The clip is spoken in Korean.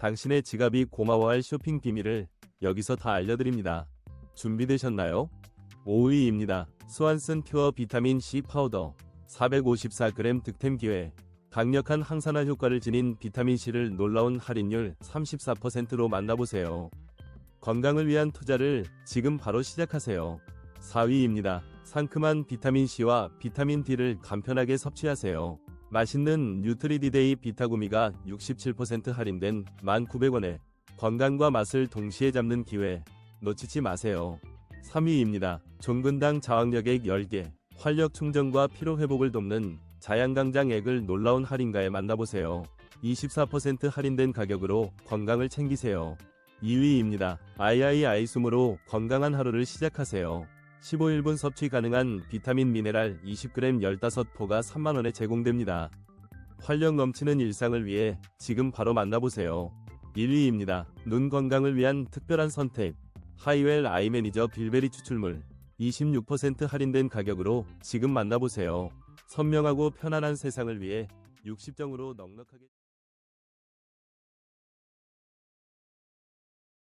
당신의 지갑이 고마워할 쇼핑 비밀을 여기서 다 알려드립니다. 준비되셨나요? 5위입니다. 스완슨 퓨어 비타민 C 파우더 454g 득템 기회 강력한 항산화 효과를 지닌 비타민 C를 놀라운 할인율 34%로 만나보세요. 건강을 위한 투자를 지금 바로 시작하세요. 4위입니다. 상큼한 비타민 C와 비타민 D를 간편하게 섭취하세요. 맛있는 뉴트리디데이 비타구미가 67% 할인된 1,900원에 건강과 맛을 동시에 잡는 기회 놓치지 마세요. 3위입니다. 종근당 자왕력액 10개 활력 충전과 피로 회복을 돕는 자양강장액을 놀라운 할인가에 만나보세요. 24% 할인된 가격으로 건강을 챙기세요. 2위입니다. 아이아이 아이숨으로 건강한 하루를 시작하세요. 15일분 섭취 가능한 비타민 미네랄 20g 15포가 3만원에 제공됩니다. 활력 넘치는 일상을 위해 지금 바로 만나보세요. 1위입니다. 눈 건강을 위한 특별한 선택. 하이웰 아이 매니저 빌베리 추출물. 26% 할인된 가격으로 지금 만나보세요. 선명하고 편안한 세상을 위해 60정으로 넉넉하게